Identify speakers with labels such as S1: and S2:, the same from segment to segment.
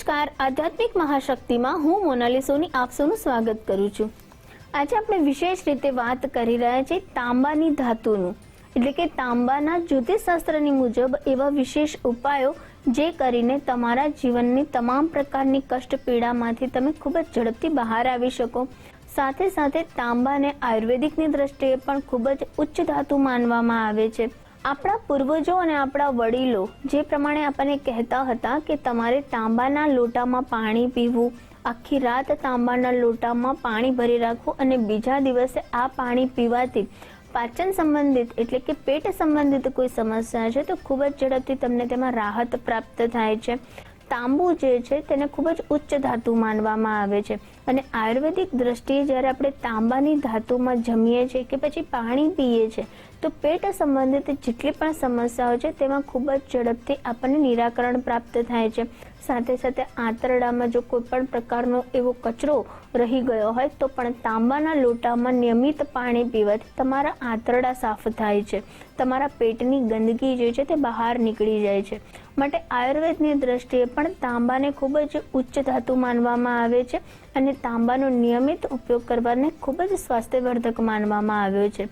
S1: નમસ્કાર. આધ્યાત્મિક મહાશક્તિમાં હું મોનાલી સોની આપ સૌનું સ્વાગત કરું છું. આજે આપણે વિશેષ રીતે વાત કરી રહ્યા છીએ તાંબાની ધાતુનું. એટલે કે તાંબાના જ્યોતિષશાસ્ત્રની મુજબ એવા વિશેષ ઉપાયો જે કરીને તમારા જીવનની તમામ પ્રકારની કષ્ટ પીડામાંથી તમે ખૂબ જ ઝડપથી બહાર આવી શકો. સાથે સાથે તાંબાને આયુર્વેદિકની દ્રષ્ટિએ પણ ખૂબ જ ઉચ્ચ ધાતુ માનવામાં આવે છે. આપણા પૂર્વજો અને આપણા વડીલો જે પ્રમાણે આપણને કહેતા હતા કે તમારે તાંબાના લોટામાં પાણી પીવું, આખી રાત તાંબાના લોટામાં પાણી ભરી રાખવું અને બીજા દિવસે આ પાણી પીવાથી પાચન સંબંધિત એટલે કે પેટ સંબંધિત કોઈ સમસ્યા છે તો ખૂબ જ ઝડપથી તમને તેમાં રાહત પ્રાપ્ત થાય છે. તાંબુ જે છે તેને ખૂબ જ ઉચ્ચ ધાતુ માનવામાં આવે છે. અને આયુર્વેદિક દ્રષ્ટિએ જ્યારે આપણે તાંબાની ધાતુમાં જમીએ છીએ કે પછી પાણી પીએ છીએ, તો પેટ સંબંધિત જેટલી પણ સમસ્યાઓ છે, તેમાં ખૂબ જ ઝડપથી આપણને નિરાકરણ પ્રાપ્ત થાય છે. સાથે સાથે આંતરડામાં જો કોઈ પણ પ્રકારનો એવો કચરો રહી ગયો હોય, તો પણ તાંબાના લોટામાં નિયમિત પાણી પીવાથી તમારા આંતરડા સાફ થાય છે. તમારા પેટની ગંદકી જે છે તે બહાર નીકળી જાય છે. માટે આયુર્વેદની દ્રષ્ટિએ પણ તાંબાને ખૂબ જ ઉચ્ચ ધાતુ માનવામાં આવે છે અને તાંબાનો નિયમિત ઉપયોગ કરવાને ખૂબ જ સ્વાસ્થ્યવર્ધક માનવામાં આવ્યો છે.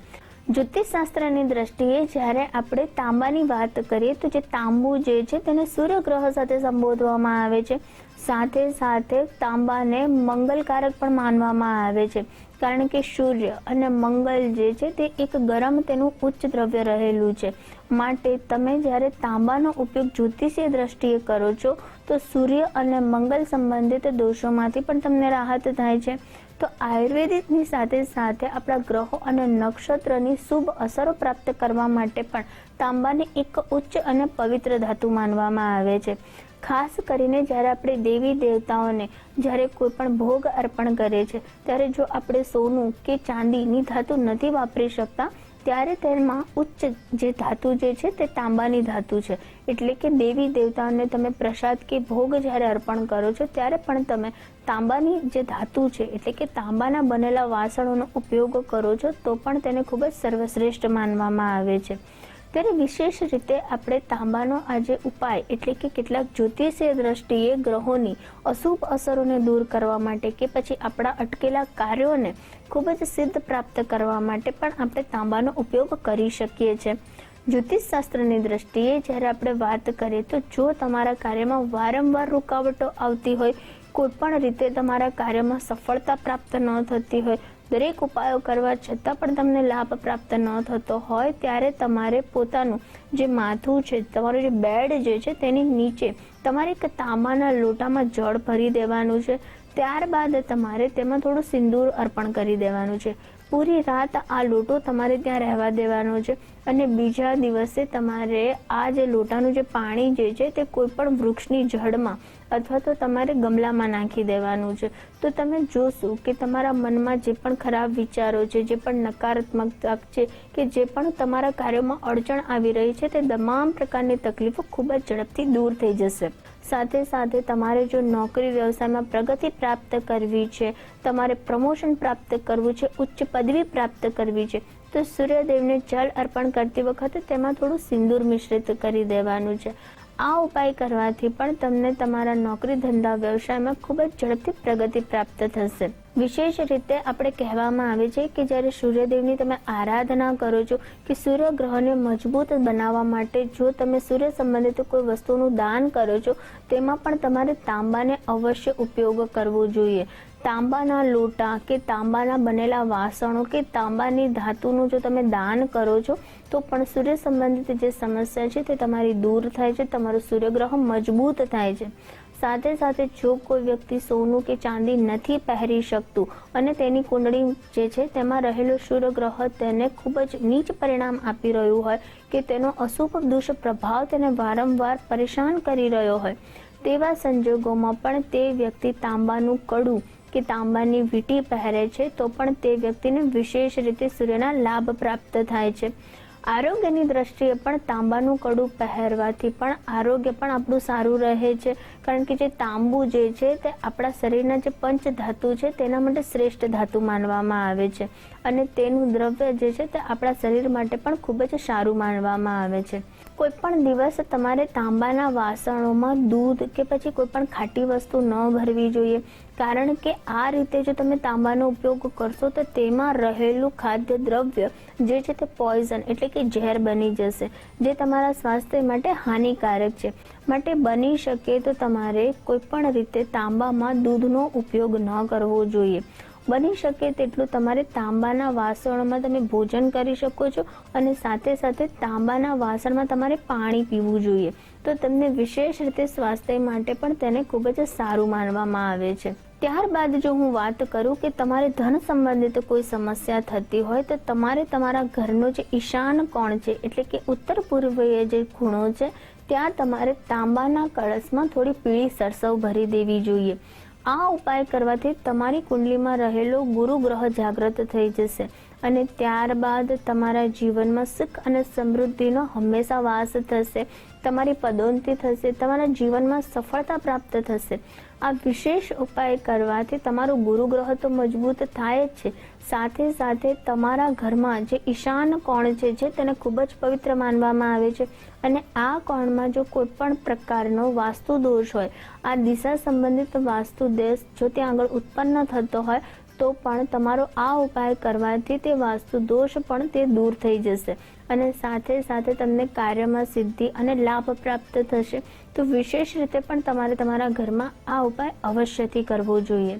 S1: જ્યોતિષશાસ્ત્રની દ્રષ્ટિએ જ્યારે આપણે તાંબાની વાત કરીએ તો જે તાંબુ જે છે તેને સૂર્યગ્રહ સાથે સંબોધવામાં આવે છે. સાથે સાથે તાંબાને મંગલકારક પણ માનવામાં આવે છે. કારણ કે સૂર્ય અને મંગલ જે છે તે એક ગરમ તેનું ઉચ્ચ દ્રવ્ય રહેલું છે. માટે તમે જ્યારે તાંબાનો ઉપયોગ જ્યોતિષીય દ્રષ્ટિએ કરો છો, તો સૂર્ય અને મંગલ સંબંધિત દોષોમાંથી પણ તમને રાહત થાય છે. તો આયુર્વેદિકની સાથે સાથે આપણા ગ્રહો અને નક્ષત્રની શુભ અસરો પ્રાપ્ત કરવા માટે પણ તાંબાને એક ઉચ્ચ અને પવિત્ર ધાતુ માનવામાં આવે છે. ખાસ કરીને જ્યારે આપણે દેવી દેવતાઓને જ્યારે કોઈ પણ ભોગ અર્પણ કરે છે ત્યારે જો આપણે સોનું કે ચાંદીની ધાતુ નથી વાપરી શકતા ત્યારે તેમાં ઉચ્ચ જે ધાતુ જે છે તે તાંબાની ધાતુ છે. એટલે કે દેવી દેવતાઓને તમે પ્રસાદ કે ભોગ જ્યારે અર્પણ કરો છો, ત્યારે પણ તમે તાંબાની જે ધાતુ છે, એટલે કે તાંબાના બનેલા વાસણોનો ઉપયોગ કરો છો, તો પણ તેને ખૂબ જ સર્વશ્રેષ્ઠ માનવામાં આવે છે. ત્યારે વિશેષ રીતે આપણે તાંબાનો આજે ઉપાય એટલે કે કેટલાક જ્યોતિષીય દ્રષ્ટિએ ગ્રહોની અશુભ અસરોને દૂર કરવા માટે કે પછી આપણા અટકેલા કાર્યોને ખૂબ જ સિદ્ધ પ્રાપ્ત કરવા માટે પણ આપણે તાંબાનો ઉપયોગ કરી શકીએ છીએ. જ્યોતિષ શાસ્ત્રની દ્રષ્ટિએ જ્યારે આપણે વાત કરીએ તો જો તમારા કાર્યમાં વારંવાર રૂકાવટો આવતી હોય, કોઈ પણ રીતે તમારા કાર્યમાં સફળતા પ્રાપ્ત ન થતી હોય દરેક ઉપાયો કરવા છતાં પણ તમને લાભ પ્રાપ્ત ન થતો હોય ત્યારે તમારે પોતાનું જે માથું છે, તમારું જે બેડ જે છે તેની નીચે તમારે એક તાંબાના લોટામાં જળ ભરી દેવાનું છે. ત્યારબાદ તમારે તેમાં થોડું સિંદૂર અર્પણ કરી દેવાનું છે. પૂરી રાત આ લોટો તમારે ત્યાં રહેવા દેવાનો છે અને બીજા દિવસે તમારે આ જે લોટાનું જે પાણી જે છે તે કોઈપણ વૃક્ષની જળમાં અથવા તો તમારે ગમલામાં નાખી દેવાનું છે. તો તમે જોશો કે તમારા મનમાં જે પણ ખરાબ વિચારો છે, જે પણ નકારાત્મકતા છે કે જે પણ તમારા કાર્યોમાં અડચણ આવી રહી છે, તે તમામ પ્રકારની તકલીફો ખૂબ જ ઝડપથી દૂર થઈ જશે. સાથે સાથે તમારે જો નોકરી વ્યવસાયમાં પ્રગતિ પ્રાપ્ત કરવી છે, તમારે પ્રમોશન પ્રાપ્ત કરવું છે, ઉચ્ચ પદવી પ્રાપ્ત કરવી છે, તો સૂર્યદેવને જળ અર્પણ કરતી વખતે તેમાં થોડું સિંદૂર મિશ્રિત કરી દેવાનું છે. આ ઉપાય કરવાથી પણ તમને તમારા નોકરી ધંધા વ્યવસાયમાં ખૂબ જ ઝડપથી પ્રગતિ પ્રાપ્ત થશે. વિશેષ રીતે આપણે કહેવામાં આવે છે કે જ્યારે સૂર્યદેવની તમે આરાધના કરો છો કે સૂર્ય ગ્રહને મજબૂત બનાવવા માટે જો તમે સૂર્ય સંબંધિત કોઈ વસ્તુનું દાન કરો છો, તેમાં પણ તમારે તાંબાને અવશ્ય ઉપયોગ કરવો જોઈએ. તાંબાના લોટા કે તાંબાના બનેલા વાસણો કે તાંબાની ધાતુનું જો તમે દાન કરો છો, તો પણ સૂર્ય સંબંધિત જે સમસ્યા છે તે તમારી દૂર થાય છે, તમારું સૂર્યગ્રહ મજબૂત થાય છે. સાથે સાથે જો કોઈ વ્યક્તિ સોનું કે ચાંદી નથી પહેરી શકતું અને તેની કુંડળી જે છે તેમાં રહેલો સૂર્યગ્રહ તેને ખૂબ જ નીચ પરિણામ આપી રહ્યું હોય કે તેનો અશુભ દુષ પ્રભાવ તેને વારંવાર પરેશાન કરી રહ્યો હોય, તેવા સંજોગોમાં પણ તે વ્યક્તિ તાંબાનું કડું કે તાંબાની વીંટી પહેરે છે, તો પણ તે વ્યક્તિને વિશેષ રીતે સૂર્યના લાભ પ્રાપ્ત થાય છે. આરોગ્યની દ્રષ્ટિએ પણ તાંબાનું કડું પહેરવાથી પણ આરોગ્ય પણ આપણું સારું રહે છે. કારણ કે જે તાંબુ જે છે, તે આપણા શરીરના જે પંચ ધાતુ છે, તેના માટે શ્રેષ્ઠ ધાતુ માનવામાં આવે છે. અને તેનું દ્રવ્ય જે છે, તે આપણા શરીર માટે પણ ખૂબ જ સારું માનવામાં આવે છે. કોઈ પણ દિવસ તમારે તાંબાના વાસણોમાં દૂધ કે પછી કોઈ પણ ખાટી વસ્તુ ન ભરવી જોઈએ. કારણ કે આ રીતે જો તમે તાંબાનો ઉપયોગ કરશો તો તેમાં રહેલું ખાદ્ય દ્રવ્ય જે છે તે પોઈઝન એટલે કે ઝેર બની જશે, જે તમારા સ્વાસ્થ્ય માટે હાનિકારક છે. માટે બની શકે તો તમારે કોઈ પણ રીતે તાંબામાં દૂધનો ઉપયોગ ન કરવો જોઈએ. બની શકે તેટલું તમારે તાંબાના વાસણોમાં તમે ભોજન કરી શકો છો અને સાથે સાથે તાંબાના વાસણમાં તમારે પાણી પીવું જોઈએ. તો તમને વિશેષ રીતે સ્વાસ્થ્ય માટે પણ તેને ખૂબ જ સારું માનવામાં આવે છે. ત્યારબાદ જો હું વાત કરું કે તમારે ધન સંબંધિત કોઈ સમસ્યા થતી હોય તો તમારે તમારા ઘરનો જે ઈશાન કોણ છે, એટલે કે ઉત્તર પૂર્વીય જે ખૂણો છે, ત્યાં તમારે તાંબાના કળશમાં થોડી પીળી સરસવ ભરી દેવી જોઈએ. આ ઉપાય કરવાથી તમારી કુંડલીમાં રહેલો ગુરુ ગ્રહ જાગૃત થઈ જશે અને ત્યારબાદ તમારા જીવનમાં સુખ અને સમૃદ્ધિનો હંમેશા વાસ થશે. તમારી પદોન્નતિ થશે, તમારા જીવનમાં સફળતા પ્રાપ્ત થશે. આ વિશેષ ઉપાય કરવાથી તમારું ગુરુગ્રહ તો મજબૂત થાય જ છે. સાથે સાથે તમારા ઘરમાં જે ઈશાન કોણ છે, જે તેને ખૂબ જ પવિત્ર માનવામાં આવે છે અને આ કોણમાં જો કોઈ પણ પ્રકારનો વાસ્તુ દોષ હોય, આ દિશા સંબંધિત વાસ્તુ દેશ જો ત્યાં આગળ ઉત્પન્ન થતો હોય, તો પણ તમારો આ ઉપાય કરવાથી તે વાસ્તુ દોષ પણ તે દૂર થઈ જશે. અને સાથે સાથે તમને કાર્યમાં સિદ્ધિ અને લાભ પ્રાપ્ત થશે. તો વિશેષ રીતે પણ તમારે તમારા ઘરમાં આ ઉપાય અવશ્યથી કરવો જોઈએ.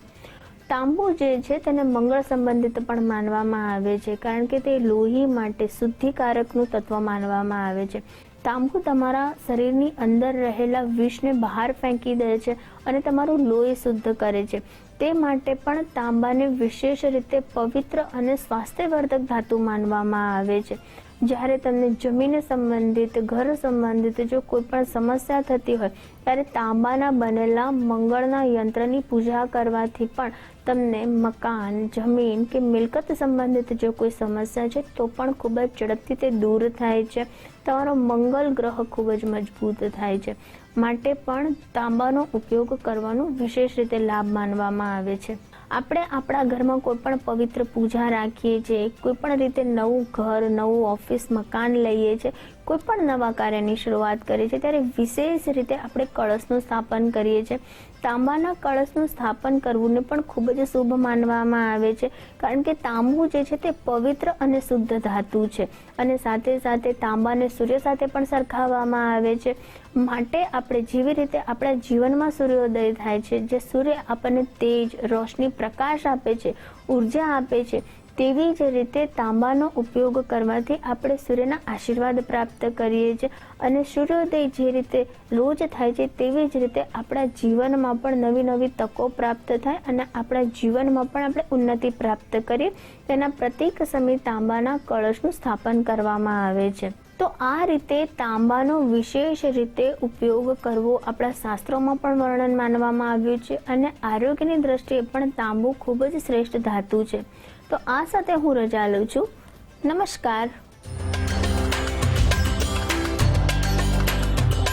S1: તાંબુ જે છે તેને મંગળ સંબંધિત પણ માનવામાં આવે છે, કારણ કે તે લોહી માટે શુદ્ધિકારકનું તત્વ માનવામાં આવે છે. તાંબુ તમારા શરીરની અંદર રહેલા વિષને બહાર ફેંકી દે છે અને તમારું લોહી શુદ્ધ કરે છે. તે માટે પણ તાંબાને વિશેષ રીતે પવિત્ર અને સ્વાસ્થ્યવર્ધક ધાતુ માનવામાં આવે છે. જ્યારે તમને જમીન સંબંધિત, ઘર સંબંધિત જો કોઈ પણ સમસ્યા થતી હોય, ત્યારે તાંબાના બનેલા મંગળના યંત્રની પૂજા કરવાથી પણ તમને મકાન, જમીન કે મિલકત સંબંધિત જો કોઈ સમસ્યા છે, તો પણ ખૂબ જ ઝડપથી તે દૂર થાય છે. તમારો મંગલ ગ્રહ ખૂબ જ મજબૂત થાય છે. માટે પણ તાંબાનો ઉપયોગ કરવાનો વિશેષ રીતે લાભ માનવામાં આવે છે. આપણે આપણા ઘરમાં કોઈ પણ પવિત્ર પૂજા રાખીએ છીએ, કોઈ પણ રીતે નવું ઘર, નવું ઓફિસ, મકાન લઈએ છીએ કોઈ પણ નવા કાર્યની શરૂઆત કરીએ છીએ, ત્યારે વિશેષ રીતે આપણે કળશનું સ્થાપન કરીએ છીએ. તાંબાના કળશનું સ્થાપન કરવું પણ ખૂબ જ શુભ માનવામાં આવે છે, કારણ કે તાંબુ જે છે તે પવિત્ર અને શુદ્ધ ધાતુ છે અને સાથે સાથે તાંબાને સૂર્ય સાથે પણ સરખાવવામાં આવે છે. માટે આપણે જેવી રીતે આપણા જીવનમાં સૂર્યોદય થાય છે, જે સૂર્ય આપણને તેજ, રોશની, પ્રકાશ આપે છે, ઊર્જા આપે છે તેવી જ રીતે તાંબાનો ઉપયોગ કરવાથી આપણે સૂર્યના આશીર્વાદ પ્રાપ્ત કરીએ છીએ અને સૂર્યોદય જે રીતે રોજ થાય છે તેવી જ રીતે આપણા જીવનમાં પણ નવી નવી તકો પ્રાપ્ત થાય અને આપણા જીવનમાં પણ આપણે ઉન્નતિ પ્રાપ્ત કરીએ તેના પ્રતિક સમય તાંબાના કળશનું સ્થાપન કરવામાં આવે છે. તો આ રીતે તાંબાનો વિશેષ રીતે ઉપયોગ કરવો આપણા શાસ્ત્રોમાં પણ વર્ણન માનવામાં આવ્યું છે અને આરોગ્યની દ્રષ્ટિએ પણ તાંબુ ખૂબ જ શ્રેષ્ઠ ધાતુ છે. તો આ સાથે હું રજા લઉં છું. નમસ્કાર.